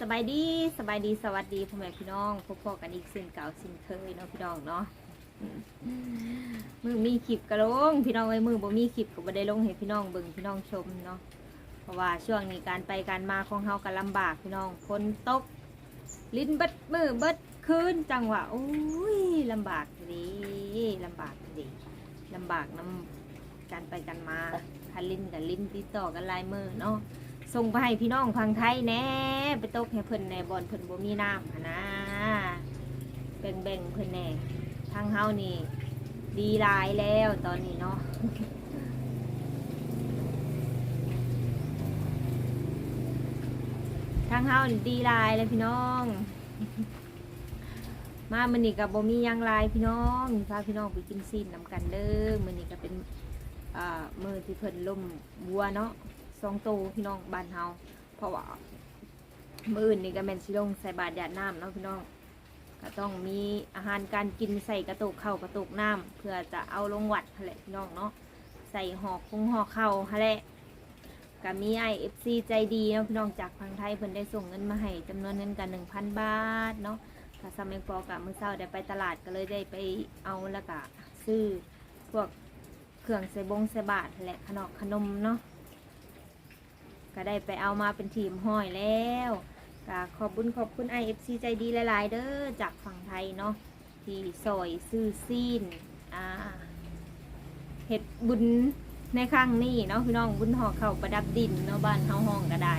สบายดีสบายดีสวัสดีพ่อแม่พี่น้องพบพอกันอีกสิ่งเก่าสิ่งเคยเนาะพี่น้องเนาะมือมีคลิปกระลงพี่น้องไอ้ยมือบ่มีคลิปก็บ่ได้ลงให้พี่น้องเบิ่งพี่น้องชมเนาะเพราะว่าช่วงนี้การไปการมาของเฮาก็ลำบากพี่น้องฝนตก ลิ้นเบิดมือเบิดคืนจังหวะโอ้ยลำบากดีลำบากดีลำบากน้ำการไปกันมาคันลิ้นกับลิ้นติดต่อกันหลายมือเนาะ ส่งไปให้พี่น้องพังไทยแน่ไปตกให้เพิ่นในบอนเพิ่นบ่มีน้ำหั้นนะแบ่งแบ่งๆเพิ่นแน่ทางเฮานี่ ดีหลายแล้วตอนนี้เนาะ ทางเฮานี่ดีหลายแล้วพี่น้อง มามื้อนี้ก็บ่มีหยังหลายพี่น้องพาพี่น้องไปกินซีนนำกันเด้อมื้อนี้ก็เป็นอ่ามื้อที่เพิ่นล่มวัวเนาะ สองโตวพี่น้องบ้านเฮาเพราะว่ามื้ออื่นนี่ก็แม่นสิลงใส่บาตรยาดน้ำเนาะพี่น้องก็ต้องมีอาหารการกินใส่กระตุกเข้ากระตุกน้ำเพื่อจะเอาลงวัดหั่นแหละพี่น้องเนาะใส่ห่อคงห่อเข้าวหั่นแหละก็มีไอเอฟซีใจดีเนาะพี่น้องจากพังไทยเพิ่นได้ส่งเงินมาให้จำนวนเงินกันหนึ่งพันบาทเนาะถ้าสมัยปอกับมือเช้าได้ไปตลาดก็เลยได้ไปเอาแล้วก็ซื้อพวกเครื่องใส่บงใส่บาทแหละขนมขนมเนาะ ก็ได้ไปเอามาเป็นทีมห้อยแล้วก็ขอบคุญขอบคุณ IFC ใจดีหลายๆเด้อจากฝั่งไทยเนาะที่ซอยซื้อซีนอ่าเห็ดบุญในครั้งนี้เนาะพี่น้องบุญห่อเข่าประดับดินเนาะบ้านเฮาห้องก็ได้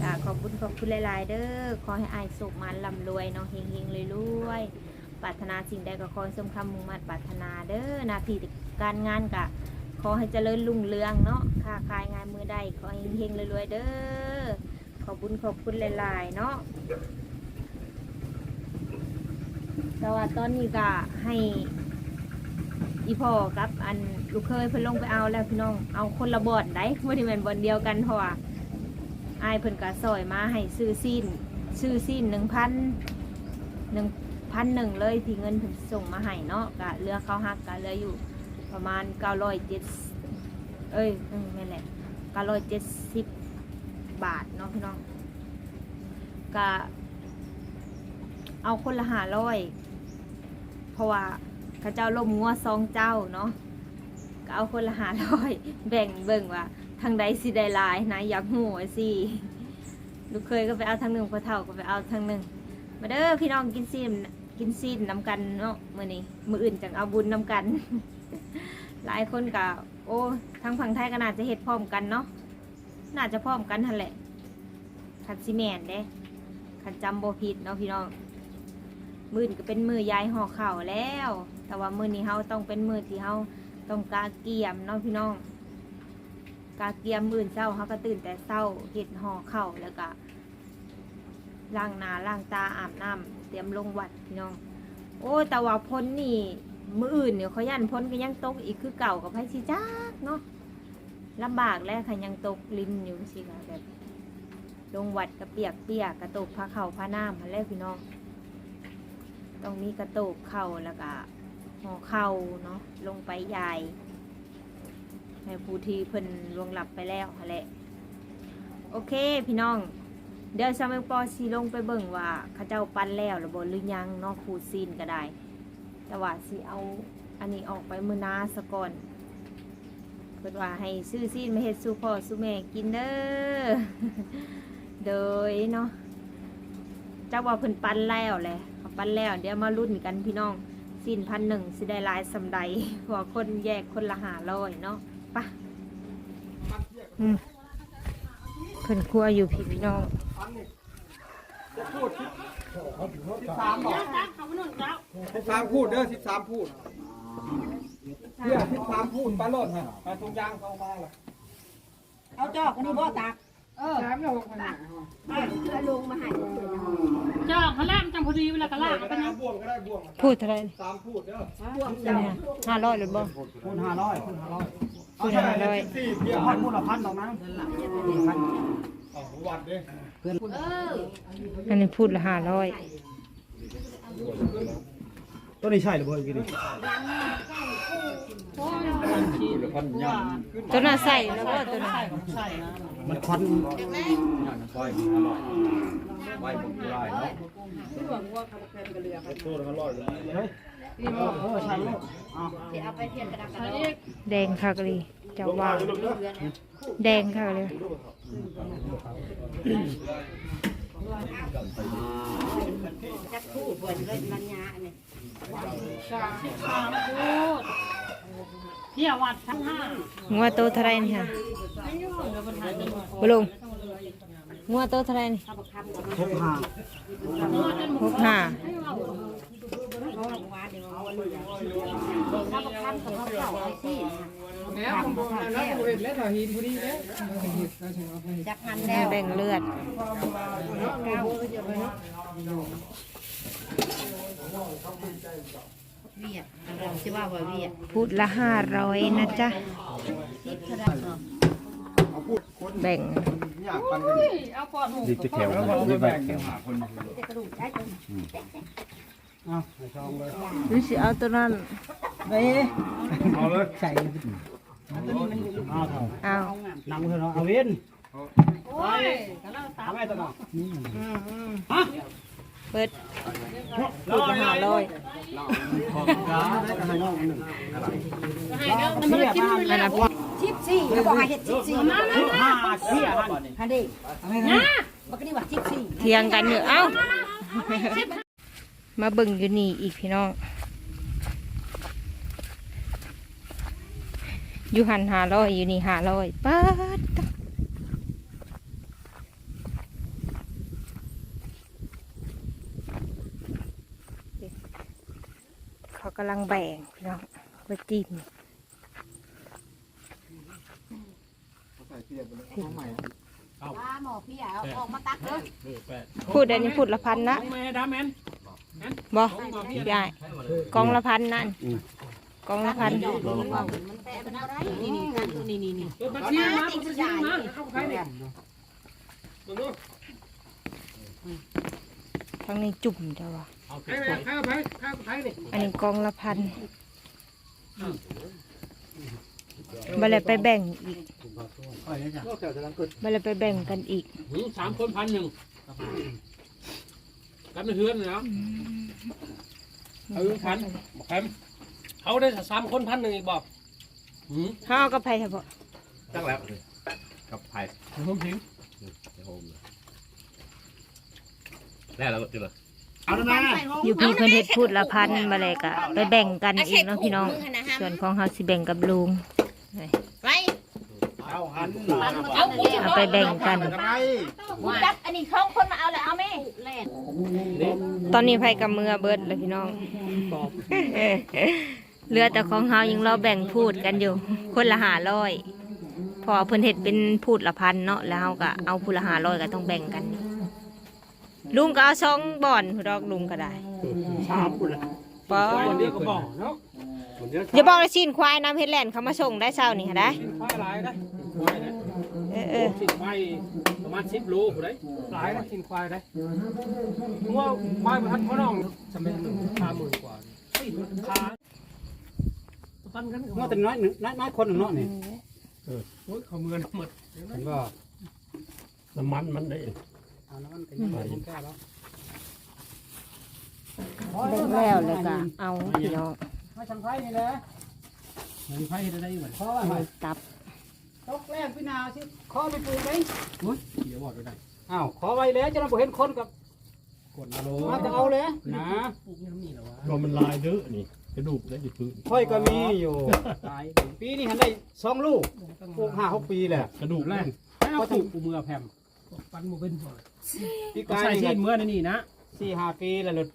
ก็ขอบคุญขอบคุณหลายๆเด้อขอให้อายสุขมันลำรวยเนาะเฮงๆเลยรวยปรารถนาสิ่งใดก็ขอสมคำมุ่งมั่นปรารถนาเด้อนาทีการงานกะข อให้เจริญรุ่งเรืองเนาะค้าขายงานมือได้ขอให้เฮงๆรวยๆเด้อขอบุญขอบคุณหลายๆเนาะแต่ว่าตอนนี้ก็ให้อีพ่อกับอันลูกเคยเพิ่นลงไปเอาแล้วพี่น้องเอาคนละบอนได้ว่าที่แม่นบอนเดียวกันเพราะว่าอายเพิ่นก็ซอยมาให้ซื้อซีนซื้อซีนหนึ่งพันหนึ่งพันหนึ่งเลยที่เงินเพิ่นส่งมาให้เนาะก็เหลือเขาหักก็เหลืออยู่ ประมาณเก้าร้อยเจ็ดเอ้ยอืมนั่นแหละเก้าร้อยเจ็ดสิบบาทเนาะพี่น้องก็เอาคนละหาร้อยเพราะว่าข้าเจ้าลมงัวซองเจ้าเนาะก็เอาคนละหาร้อยแบ่งเบิ่งว่าทางใดสิได้ลายนะอยากหูว่าสิลูกเคยก็ไปเอาทางหนึ่งพอเท่าก็ไปเอาทางหนึ่งมาเด้อพี่น้องกินซีนกินซีนนำกันเนาะมื้อนี้มื้ออื่นจังเอาบุญนำกัน หลายคนก็โอ้ทางฝั่งไทยก็น่าจะเฮ็ดพร้อมกันเนาะน่าจะพร้อมกันทันแหละคันซีแมนเด้คันจำโบผิดเนาะพี่น้องมื่นก็เป็นมือยายห่อข่าแล้ว แต่ว่ามือนี้เฮาต้องเป็นมือที่เฮาต้องกาเกียมเนาะพี่น้อง กาเกียมมื่นเช้าเฮาก็ตื่นแต่เช้าเฮ็ดห่อข้าแล้วก็ล้างหน้าล้างตาอาบน้ำเตรียมลงวัดพี่น้อง โอ้แต่ว่าพ้นนี่ มืออื่นเนี่ยเขายันพ้นก็ยังตกอีกคือเก่ากับไพชิจักเนาะลำบากแล้วค่ะยังตกลินอยู่สิค่ะแบบลงวัดกระเปียกเปียกกระตกพระเข่าพระน้ำมาแล้วพี่น้องต้องมีกระตกเข่าแล้วก็ห่อเข่าเนาะลงไปยายในผู้ที่เพิ่นลวงหลับไปแล้วหั่นแหละโอเคพี่น้อง เดี๋ยวชาวเมืองปอสีลงไปเบิ่งว่าเขาเจ้าปั้นแล้วหรือบ่หรือยังเนอกคูซีนก็ได้ แต่ว่าสิเอาอันนี้ออกไปมือนาสะก่อนเพิ่นว่าให้ซื้อซีนมาเฮ็ดสู่พ่อสู่แม่กินเด้อโดยเนาะเจ้าว่าเพิ่นปั้นแล้วแหละปั้นแล้ว เดี๋ยวมารุ่นกันพี่น้องซีนพันหนึ่งสิได้ลายสำใดเพราะว่าคนแยกคนละหาร้อยเนาะปะเพิ่นครัวอยู่พี่พี่น้อง สิบสามบอกสิบสามพูดเด้อสิบสามพูดเพื่อสิบสามพูดปลาโลดฮะมาตรงยางเข้ามาล่ะเอาจอกอันนี้บ่ตักสามแล้วหกพันให้เพื่อลงมาให้จอกเขาล่ามจังพอดีเวลากระลากก็ไปได้นะบ่วงก็ได้บ่วงพูดเท่าไหรสามพูดเด้อพวกเจ้าห้าร้อยหรือบ่คูณห้าร้อยคูณห้าร้อยพูดห้าร้อยสี่เพียพันคูณละพันดอกนะพันอ๋อวัดเด้ อันนี้พูดละห้าร้อยตัวนี้ใช่หรือเปล่าอีกทีโอ้ยมันขี้เดี๋ยวพันย่างขึ้นตัวน่ะใส่แล้วก็ตัวน่ะใส่ของใส่นะมันควันย่างน้ำซอยอร่อยไว้ผมลายเนาะตัวละร้อยเลยเฮ้ยเออใช่ลูกอ้าวเอาไปเทียนกระดักกระใส่ดาษอีกแดงคักเลยเจ้าว่าแดงคักเลย จักคู่เปิดเลยมันยาเนี่ยสามสิบสามพูดเที่ยวัดทั้งห้างัวโตเท่าไรนี่ค่ะบ่ลุงงัวโตเท่าไรนี่ข้าหกห้าหกห้าว่าเดี๋ยวเอาเหลือข้าวผัดคำกับข้าเก่าไอ้ซี่ แล้วผมบอกแล้วผมเห็นแล้วถ้าหินพอดีแล้วจักมันแล้วแบ่งเลือดเวียดเราคิดว่าว่าเวียดพูดละห้าร้อยนะจ๊ะแบ่งดหมูดิจะแถวแล้วเราไปแบ่งกันหาคนจะกระดูกได้จนอ้าวใส่ซองเลยหรือสิเอาตัวนั้นเฮ้ยเอาเลยใส่ อ้าวเอะเอานั่งเถอะเนาะเอาเวนโอ้ยกระเล่าตาทำไมตัวเนาะเปิดพูดละห้าร้อยมันให้เงาหนึ่งให้เด้อมันมากินมันอันนั้นพูดทิพย์ซี่เขาบอกให้เฮ็ดทิพย์ซี่สิบห้าเสียหันฮันดิมัก็นี่ว่าทิพย์ซี่เทียงกันเนอะเอ้ามาเบิ่งอยู่นี่อีกพี่น้อง อยู่หันหาร้อยอยู่นี่หาร้อยป๊าดตะเขากำลังแบ่งพี่น้องไปจิ้มว่าหมอพี่เอาออกมาตักเลยพูดอันนี้พูดละพันนะแม่ดาแมนบอได้กองละพันนั่น กองละพันมันแปะเป็นอะไรนี่นี่นี่นี่นี่บัญชีมาบัญชีมาเข้าใครเนี่ยทั้งในจุ่มจ้าวะใครใครใครใครใครเนี่ยอันนี้กองละพันมาเลยไปแบ่งอีกมาเลยไปแบ่งกันอีกสามคนพันหนึ่งรับในเฮือนเลยเนาะเอาอยู่พันบอกแคม เขาได้สามคนพันหนึ่งอีกบอกหืมห้าวกับไผ่เถอะบ่ตั้งแล้วกับไผ่ผมทิ้งแล้วเราก็เจอเอาแล้วนะอยู่พี่เพิ่นเฮ็ดพูดละพันมาเลยกะไปแบ่งกันอีกเนาะพี่น้อง ส่วนของเฮาสิแบ่งกับลุงเอาหันเอากูเอาไปแบ่งกันกูจับอันนี้ของคนมาเอาแล้วเอาแม่แล่นตอนนี้ไผกับมือเบิดเลยพี่น้อง เหลือแต่ของเฮายังรอแบ่งพูดกันอยู่ คนละหาร้อย พอเพิ่นเฮ็ดเป็นพูดละพันเนาะแล้วเฮาก็เอาพูดละหาร้อยก็ต้องแบ่งกัน ลุงก็เอาสองบ่อนดอกลุงก็ได้สามคนละปอคนเดียวก็บอกเนาะอย่าบอกเลยชิ้นควายน้ำเฮ็ดแลนด์เขามาส่งได้เช้านี่ค่ะได้ไฟหลายนะไฟนะเออเออสิบไฟประมาณสิบโลผู้ใดหลายนะกินควายได้งัวควายพันพ่อน้องจะเป็นหนึ่งห้าหมื่นกว่า ขาปันกันเนาะแต่น้อยหนึ่งน้อยน้อยคนหนึ่งเนาะนี่โอ้ยเขาเมือนหมดเห็นว่าน้ำมันมันได้เอาน้ำมันกันยังไงผมแก้แล้วแบ่งแล้วเลยก็เอาพี่น้องไม่ทำไฟนี่แหละเงินไฟได้อยู่เพราะว่าตับตกแรกพี่นาสิขอไปปลูกไหมเดี๋ยวบอกได้อ้าวขอไว้แล้วจะเราบ่เห็นคนกับกดนาโลมาจะเอาเลยนะปลูกยังมีเหรอวะรมันลายเด้อนี่ กระดูกได้อยู่พื้นค่อยก็มีอยู่ตายปีนี้หันได้สองลูกปลูกห้าหกปีแหละกระดูกแรกก็ถูกกูเมื่อแพมปันมือเป็นพอปีก็กายใส่นี่ซีก็นเมื่อนี่นะสี่ห้าปีแล้วเลย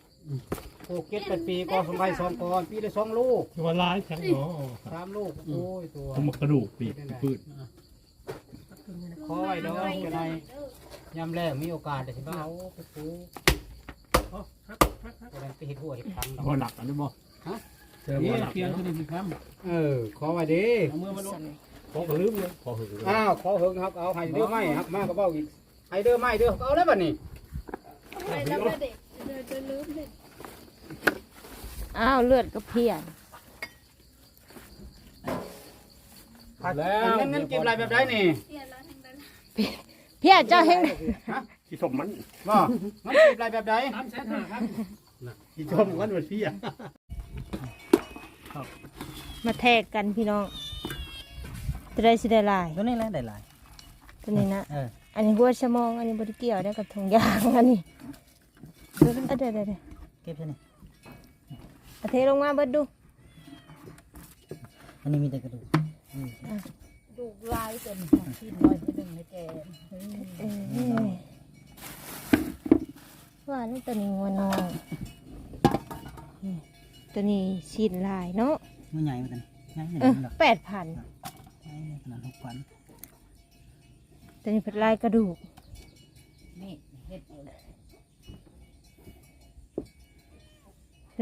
ปลูกเก็ดแปดปีก็สองใบสองกอนปีละสองลูกคือว่าลายแข็งเนาะสามลูกโอ้ยตัวผมกระดูกปีกพื้นคอยดอกจะได้ยำแรกมีโอกาสแต่สิบ้าเอาไปปลูกจะได้ไปเห็ดหัวเห็ดพังดอกพอหนักอันนี้บ่ ฮะเจอนี่บ่หนักเพียงคือดีครับเออ ขอไว้ดีเอามือมาลงพอก็ลืมเลยพอหึงอ้าว ขอเหิงครับ เอาให้เด้อไม่ครับ มาก็เบ้าอีกให้เด้อไม่เด้อ เอาแล้วบัดนี้อ้าวเลือดก็เพี้ยนแล้วเงินเงินเก็บรายแบบใดนี่เพี่ยเจ้าเฮงที่สมมันบ่เงินเก็บรายแบบใดสามแสนห้าครับที่ชมกันว่าพี่ อะมาแทกกันพี่น้องจะได้สิได้หลายตัวนี้แหละได้หลายตัวนี้นะเอออันนี้หัวชะมองอันนี้บริเกี่ยวได้กับทงยางอันนี้เดี๋ยวเดี๋ยวเดี๋ยวเดี๋ยวเก็บซะนี่เอาเทลงมาเบิดดู อันนี้มีแต่กระดูกดูลายเป็นที่น้อยที่หนึ่งในแกเออว่านี่ตัวนี้งัวน้อยนี่ ตัวนี้ชีดลายเนาะมันใหญ่มาตันใหญ่เอขอนาดนั้นแปดพันใหญ่ขนาดหกพันตัวนี้เป็นลายกระดูกนี่เห็ดเอา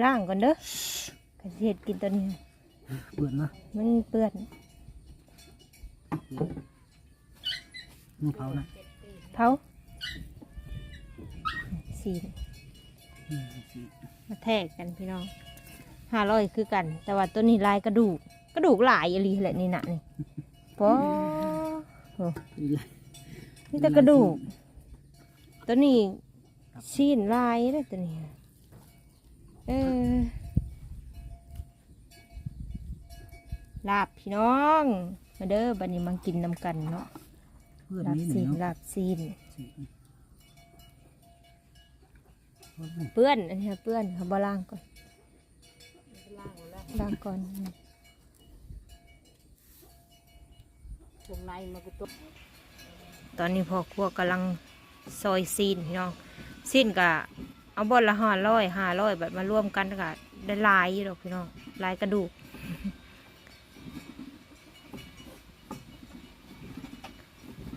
ล่างก่อนเด้อกระเทียดกินตัวนี้ เปื่อนเนาะมันเปื้อนมือเผานะเผาสีนอืมสิมาแทกกันพี่น้อง ห้าร้อยคือกัน แต่ว่าตัวนี้ลายกระดูกกระดูกหลายอะไรแหละนี่นะนี่ปอโอ้อีหลายนี่แต่กระดูก ตัวนี้ชีนลายเลยตัวนี้เออลาบพี่น้อง มาเด้อบันนี้มากินนำกันเนาะเพื่อนลาบนี่ซีนี่นเนาะลาบซีนสิเปื้อนอันนี้เปื้อนเขาบล่างก่อนล่างแล้วล้างก่อนวงในมันก็ตัวตอนนี้พ่อครัวกำลังซอยซีนพี่น้องซีนกะเอาบอลละห้าร้อยห้าร้อยแบบมาร่วมกันกะได้หลายอยู่ดอกพี่น้องหลายกระดูก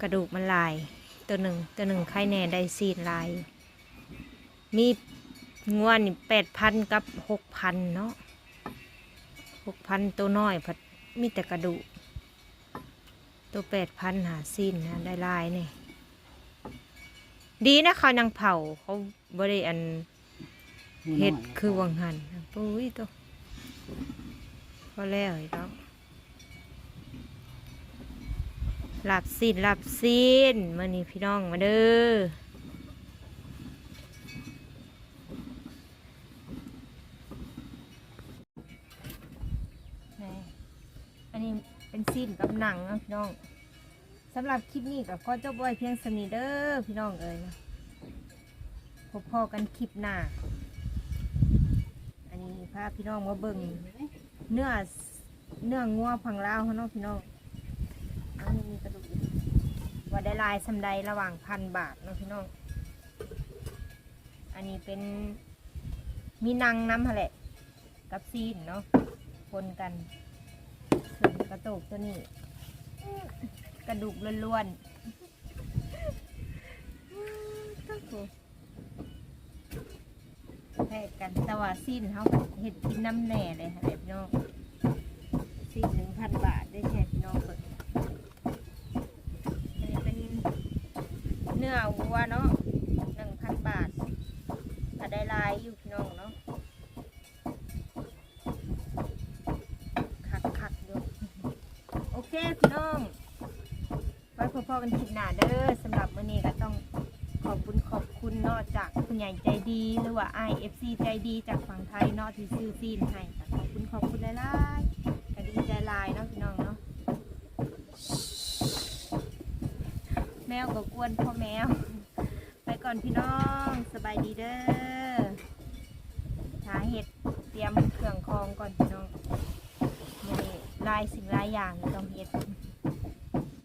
กระดูกมันลาย ตัวหนึ่งตัวหนึ่งไข่แน่ได้ซีนลาย มีงวนี่แปดพันกับหกพันเนาะห กพันตัวน้อยผัดมีแต่กระดูกตัวแปดพันหาซีนนะได้ลายนี่ดีนะเขายังเผาเขาบริอันเห็ดคือวังหันปุ้ยตัวพอแล้วอีกแล้วหลับซีนหลับซีนมานี่พี่น้องมาเด้อนี่อันนี้เป็นซีนกับหนังนะพี่น้อง สำหรับคลิปนี้กับขอจบไว้เพียงสนิเด้อพี่น้องเอ้ยนะพบพอกันคลิปหน้า อันนี้พาพี่น้องมาเบิ่งเนื้อเนื้องัวพังลาวเขาเนาะพี่น้องอันนี้มีกระดูกว่าได้ลายสำใดระหว่างพันบาทเนาะพี่น้อง อันนี้เป็นมีนังน้ำหะแหละ กับซีนเนาะคนกันส่วนกระตุกตัวนี้ ระดูกล้วนๆแพกกันแต่ว่าสิ้นเขาเห็ดกินน้ำแหน่เลยค่ะพี่น้องสิ้นหนึ่งพันบาทได้แค่พี่น้องเปิดอันนี้เป็นเนื้อวัวเนาะหนึ่งพันบาทถ้าได้ลายอยู่พี่น้องเนาะคักคักๆอยู่ โอเคพี่น้อง ไว้พอๆกันคลิปหน้า เด้อสำหรับมื้อนี้ก็ต้องขอบคุณขอบคุณเนอกจากคุณใหญ่ใจดีหรือว่า IFC ใจดีจากฝั่งไทยเนอกที่ซื้อซีนให้ก็ขอบคุณขอบคุณหลายๆก็ดีใจหลายเนาะพี่น้องเนาะแมวก็กวนพ่อแมว ไปก่อนพี่น้องสบายดีเด้อหาเห็ดเตรียมเครื่องคองก่อนพี่น้องมีลายสิ่งลายอย่างต้องเห็ด